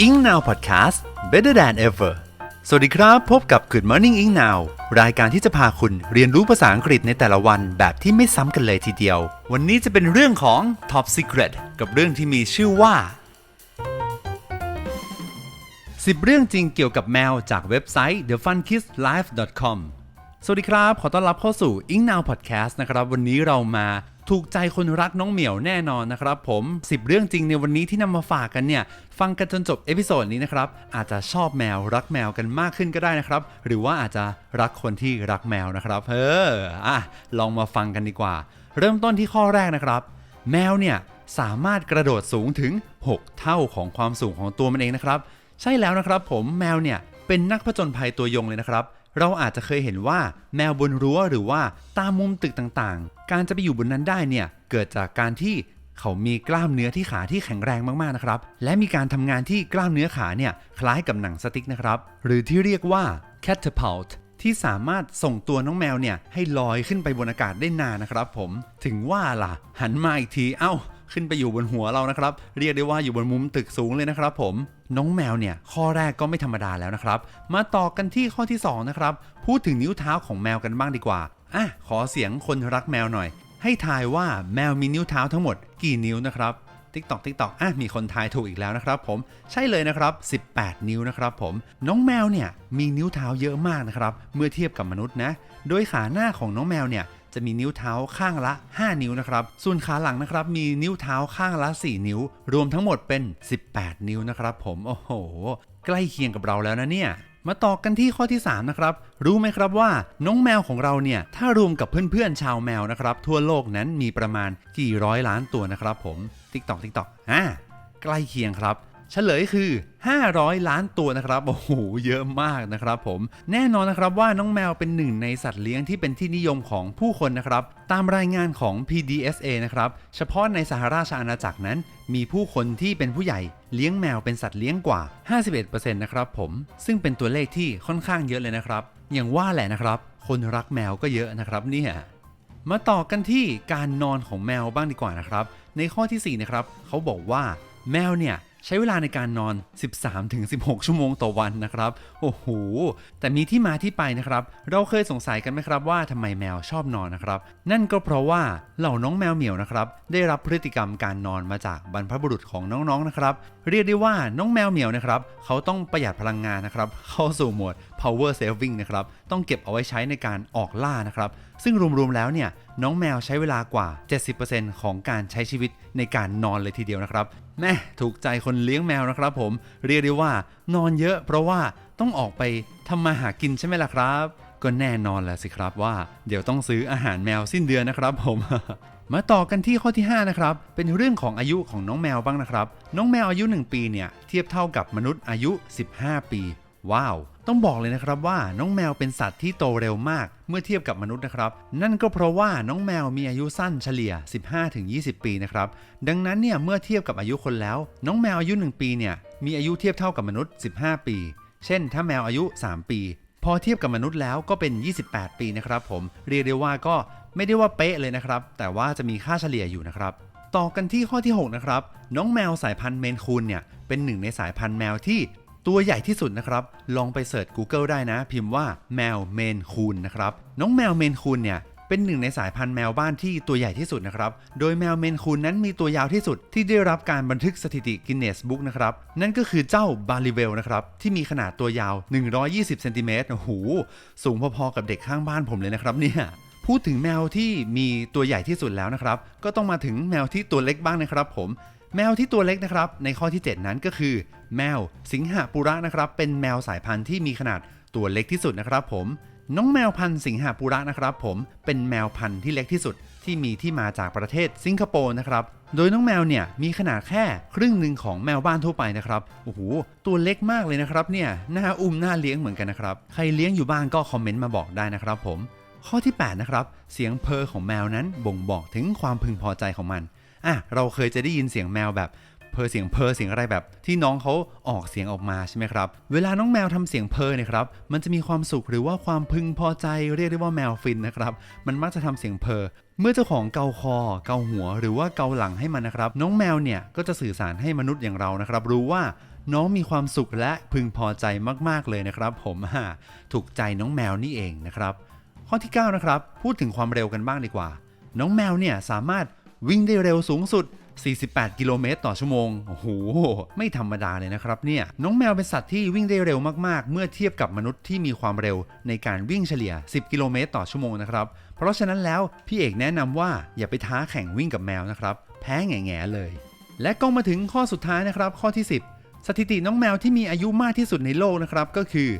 Ing Now Podcast Better than ever สวัสดีครับ พบกับ Good Morning Ing Now รายการที่จะพาคุณเรียนรู้ภาษาอังกฤษในแต่ละวันแบบที่ไม่ซ้ำกันเลยทีเดียว วันนี้จะเป็นเรื่องของ Top Secret กับเรื่องที่มีชื่อว่า 10 เรื่องจริงเกี่ยวกับแมวจากเว็บไซต์ thefunkisslife.com สวัสดีครับ ขอต้อนรับเข้าสู่ Ing Now Podcast นะครับ วันนี้เรามา ถูกใจคนรักน้องเหมียวแน่นอนนะครับผม 10 เรื่องจริงในวันนี้ที่นำมาฝากกันเนี่ย ฟังกันจนจบเอพิโซดนี้นะครับ อาจจะชอบแมวรักแมวกันมากขึ้นก็ได้นะครับ หรือว่าอาจจะรักคนที่รักแมวนะครับเอออะลองมาฟังกันดีกว่า เริ่มต้นที่ข้อแรกนะครับ แมวเนี่ยสามารถกระโดดสูงถึง 6 เท่าของความสูงของตัวมันเองนะครับ ใช่แล้วนะครับผมแมวเนี่ยเป็นนักผจญภัยตัวยงเลยนะครับ เราอาจจะเคยเห็นว่าแมวบนรั้วหรือว่าตามมุมตึกต่างๆ การจะไปอยู่บนนั้นได้เนี่ยเกิดจากการที่เขามีกล้ามเนื้อที่ขาที่แข็งแรงมากๆนะครับ และมีการทำงานที่กล้ามเนื้อขาเนี่ยคล้ายกับหนังสติ๊กนะครับ หรือที่เรียกว่า catapult ที่สามารถส่งตัวน้องแมวเนี่ยให้ลอยขึ้นไปบนอากาศได้นานนะครับผม ถึงว่าล่ะ หันมาอีกที เอ้า ขึ้นไปอยู่บนหัวเรานะครับ เรียกได้ว่าอยู่บนมุมตึกสูงเลยนะครับผม น้องแมวเนี่ยข้อแรกก็ไม่ธรรมดาแล้วนะครับ มาต่อกันที่ข้อที่2นะครับพูดถึงนิ้วเท้าของแมวกันบ้างดีกว่าอะขอเสียงคนรักแมวหน่อย ให้ทายว่าแมวมีนิ้วเท้าทั้งหมดกี่นิ้วนะครับติ๊กตอกติ๊กตอกอะมีคนทายถูกอีกแล้วนะครับผมใช่เลยนะครับ 18 นิ้วนะครับผมน้องแมวเนี่ยมีนิ้วเท้าเยอะมากนะครับเมื่อเทียบกับมนุษย์นะ โดยขาหน้าของน้องแมวเนี่ย จะมีนิ้วเท้าข้างละ 5 นิ้วนะครับ ส่วนขาหลังนะครับมีนิ้วเท้าข้างละ 4 นิ้ว รวมทั้งหมดเป็น 18 นิ้วนะครับผม โอ้โห ใกล้เคียงกับเราแล้วนะเนี่ยมาต่อกันที่ข้อที่ 3 นะครับ รู้ไหมครับว่าน้องแมวของเราเนี่ย ถ้ารวมกับเพื่อนๆ ชาวแมวนะครับ ทั่วโลกนั้นมีประมาณกี่ร้อยล้านตัวนะครับผม ติ๊กตอกติ๊กตอกอ่าใกล้เคียงครับ เฉลยคือ 500 ล้านตัวนะครับ โอ้โห เยอะมากนะครับผม แน่นอนนะครับว่าน้องแมวเป็นหนึ่งในสัตว์เลี้ยงที่เป็นที่นิยมของผู้คนนะครับ ตามรายงานของ PDSA นะครับ เฉพาะในสหราชอาณาจักรนั้น มีผู้คนที่เป็นผู้ใหญ่เลี้ยงแมวเป็นสัตว์เลี้ยงกว่า 51%นะครับผม ซึ่งเป็นตัวเลขที่ค่อนข้างเยอะเลยนะครับ อย่างว่าแหละนะครับ คนรักแมวก็เยอะนะครับเนี่ย มาต่อกันที่การนอนของแมวบ้างดีกว่านะครับ ในข้อที่4นะครับ เขาบอกว่าแมวเนี่ย ใช้เวลาในการนอน 13-16 ชั่วโมงต่อวันนะครับ โอ้โห แต่มีที่มาที่ไปนะครับ เราเคยสงสัยกันไหมครับว่าทำไมแมวชอบนอนนะครับ นั่นก็เพราะว่าเหล่าน้องแมวเหมียวนะครับ ได้รับพฤติกรรมการนอนมาจากบรรพบุรุษของน้องๆนะครับ เรียกได้ว่าน้องแมวเหมียวนะครับ เขาต้องประหยัดพลังงานนะครับ เข้าสู่โหมด power saving นะครับต้องเก็บเอาไว้ใช้ในการออกล่านะครับซึ่งรวมๆแล้วเนี่ยน้องแมวใช้เวลากว่า 70%ของการใช้ชีวิตในการนอนเลยทีเดียวนะครับแม่ถูกใจคนเลี้ยงแมวนะครับผมเรียกได้ว่านอนเยอะ เพราะว่าต้องออกไปทำมาหากินใช่ไหมล่ะครับก็แน่นอนแหละสิครับว่า เดี๋ยวต้องซื้ออาหารแมวสิ้นเดือนนะครับผม มาต่อกันที่ข้อที่ 5 นะครับ เป็นเรื่องของอายุของน้องแมวบ้างนะครับ น้องแมวอายุ 1 ปีเนี่ย เทียบเท่ากับมนุษย์อายุ 15 ปี ว้าว ต้องบอกเลยนะครับว่าน้องแมวเป็นสัตว์ที่โตเร็วมาก เมื่อเทียบกับมนุษย์นะครับ นั่นก็เพราะว่าน้องแมวมีอายุสั้นเฉลี่ย 15-20 ปีนะครับ ดังนั้นเนี่ยเมื่อเทียบกับอายุคนแล้ว น้องแมวอายุ 1 ปีเนี่ยมีอายุเทียบเท่ากับมนุษย์ 15 ปี เช่น ถ้าแมวอายุ 3 ปี พอเทียบกับมนุษย์แล้วก็เป็น 28 ปีนะครับผมเรียกได้ว่าก็ไม่ได้ว่าเป๊ะเลยนะครับ แต่ว่าจะมีค่าเฉลี่ยอยู่นะครับต่อกันที่ข้อที่ 6 นะครับ น้องแมวสายพันธุ์เมนคูนเนี่ยเป็นหนึ่งในสายพันธุ์แมวที่ ตัวใหญ่ที่สุดนะครับ ลองไปเสิร์ช Google ได้นะ พิมพ์ว่าแมวเมนคูนนะครับ น้องแมวเมนคูนเนี่ยเป็นหนึ่งในสายพันธุ์แมวบ้านที่ตัวใหญ่ที่สุดนะครับ โดยแมวเมนคูนนั้นมีตัวยาวที่สุดที่ได้รับการบันทึกสถิติกินเนสบุ๊กนะครับ นั่นก็คือเจ้าบาลิเวลนะครับ ที่มีขนาดตัวยาว 120เซนติเมตรโอ้โหสูงพอๆกับเด็กข้างบ้านผมเลยนะครับเนี่ยพูดถึงแมวที่มีตัวใหญ่ที่สุดแล้วนะครับ ก็ต้องมาถึงแมวที่ตัวเล็กบ้างนะครับผม แมวที่ตัวเล็กนะครับ ในข้อที่ 7 นั้นก็คือ แมวสิงหปุระนะครับ เป็นแมวสายพันธุ์ที่มีขนาดตัวเล็กที่สุดนะครับ ผม น้องแมวพันธุ์สิงหปุระนะครับ ผมเป็นแมวพันธุ์ที่เล็กที่สุด ที่มีที่มาจากประเทศสิงคโปร์นะครับ โดยน้องแมวเนี่ยมีขนาดแค่ครึ่งหนึ่งของแมวบ้านทั่วไปนะครับโอ้โหตัวเล็กมากเลยนะครับ เนี่ยน่าอุ้มน่าเลี้ยงเหมือนกันนะครับใครเลี้ยงอยู่บ้านก็คอมเมนต์มาบอกได้นะครับ ผม ข้อที่8นะครับเสียงเพอของแมวนั้นบ่งบอกถึงความพึงพอใจของมัน อะเราเคยจะได้ยินเสียงแมวแบบเพอเสียงเพอเสียงอะไรแบบที่น้องเขาออกเสียงออกมาใช่ไหมครับ เวลาน้องแมวทำเสียงเพอเนี่ยครับ มันจะมีความสุขหรือว่าความพึงพอใจเรียกได้ว่าแมวฟินนะครับ มันมักจะทำเสียงเพอ เมื่อเจ้าของเกาคอ เกาหัว หรือว่าเกาหลังให้มันนะครับ น้องแมวเนี่ยก็จะสื่อสารให้มนุษย์อย่างเรานะครับ รู้ว่าน้องมีความสุขและพึงพอใจมากๆเลยนะครับ ผมฮ่าถูกใจน้องแมวนี่เองนะครับ ข้อที่9นะครับพูดถึงความเร็วกันบ้างดีกว่า น้องแมวเนี่ยสามารถ วิ่งได้เร็วสูงสุด 48 กิโลเมตรต่อชั่วโมง โอ้โห ไม่ธรรมดาเลยนะครับเนี่ย น้องแมวเป็นสัตว์ที่วิ่งได้เร็วมากๆ เมื่อเทียบกับมนุษย์ที่มีความเร็วในการวิ่งเฉลี่ย 10 กิโลเมตรต่อชั่วโมงนะครับ เพราะฉะนั้นแล้วพี่เอกแนะนำว่าอย่าไปท้าแข่งวิ่งกับแมวนะครับ แพ้แง่เลย และก็มาถึงข้อสุดท้ายนะครับ ข้อที่ 10 สถิติน้องแมวที่มีอายุมากที่สุดในโลกนะครับก็คือ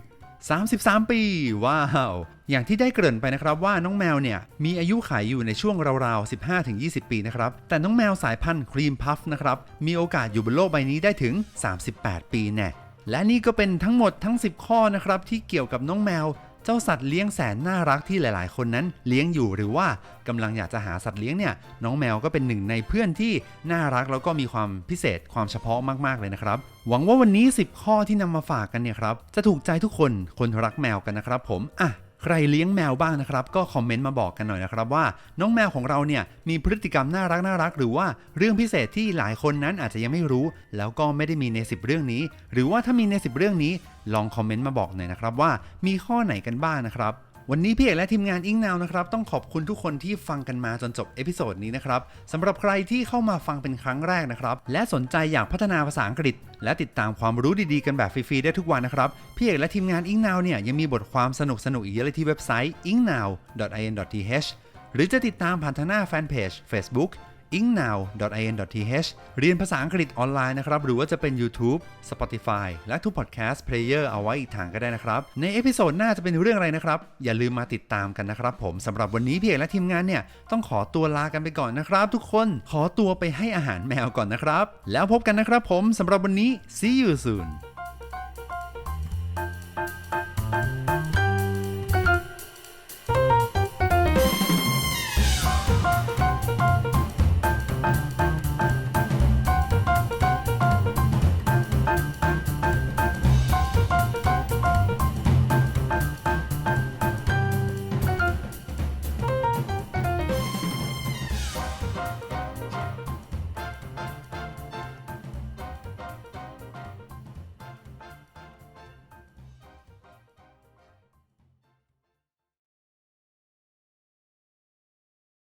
33 ปี ว้าว อย่างที่ได้เกริ่นไปนะครับว่าน้องแมวเนี่ย มีอายุขัยอยู่ในช่วงราวๆ 15-20 ปีนะครับ แต่น้องแมวสายพันธุ์ครีมพัฟนะครับ มีโอกาสอยู่บนโลกใบนี้ได้ถึง 38 ปีแน่และนี่ก็เป็นทั้งหมดทั้ง 10 ข้อนะครับที่เกี่ยวกับน้องแมว เจ้าสัตว์เลี้ยงแสนน่ารักที่หลาย ๆ คนนั้นเลี้ยงอยู่หรือว่ากำลังอยากจะหาสัตว์เลี้ยงเนี่ยน้องแมวก็เป็นหนึ่งในเพื่อนที่น่ารักแล้วก็มีความพิเศษความเฉพาะมาก ๆ เลยนะครับ หวังว่าวันนี้ 10 ข้อที่นำมาฝากกันเนี่ยครับจะถูกใจทุกคนคนรักแมวกันนะครับ ผมอะ ใครเลี้ยงแมวบ้างนะครับ ก็คอมเมนต์มาบอกกันหน่อยนะครับว่า น้องแมวของเราเนี่ยมีพฤติกรรมน่ารักน่ารัก หรือว่าเรื่องพิเศษที่หลายคนนั้นอาจจะยังไม่รู้ แล้วก็ไม่ได้มีใน 10 เรื่องนี้ หรือว่าถ้ามีใน 10 เรื่องนี้ ลองคอมเมนต์มาบอกหน่อยนะครับว่ามีข้อไหนกันบ้างนะครับ วันนี้พี่เอกและทีมงานอิงนาวนะครับต้องขอบคุณทุกคนที่ฟังกันมาจนจบเอพิโซดนี้นะครับสำหรับใครที่เข้ามาฟังเป็นครั้งแรกนะครับ และสนใจอยากพัฒนาภาษาอังกฤษ และติดตามความรู้ดีๆกันแบบฟรีๆได้ทุกวันนะครับพี่เอกและทีมงานอิงนาวเนี่ยยังมีบทความสนุกๆอีกเยอะเลยที่เว็บไซต์ ingnow.in.th หรือจะติดตามผ่านทางหน้าแฟนเพจ Facebook ingnow.in.th เรียนภาษาอังกฤษออนไลน์นะครับ หรือว่าจะเป็น YouTube Spotify และทุก podcast player เอาไว้อีกทางก็ได้นะครับ ในเอพิโซดหน้าจะเป็นเรื่องอะไรนะครับ อย่าลืมมาติดตามกันนะครับผมสำหรับวันนี้พี่เอกและทีมงานเนี่ยต้องขอตัวลากันไปก่อนนะครับ ทุกคนขอตัวไปให้อาหารแมวก่อนนะครับ แล้วพบกันนะครับผมสำหรับวันนี้ see you soon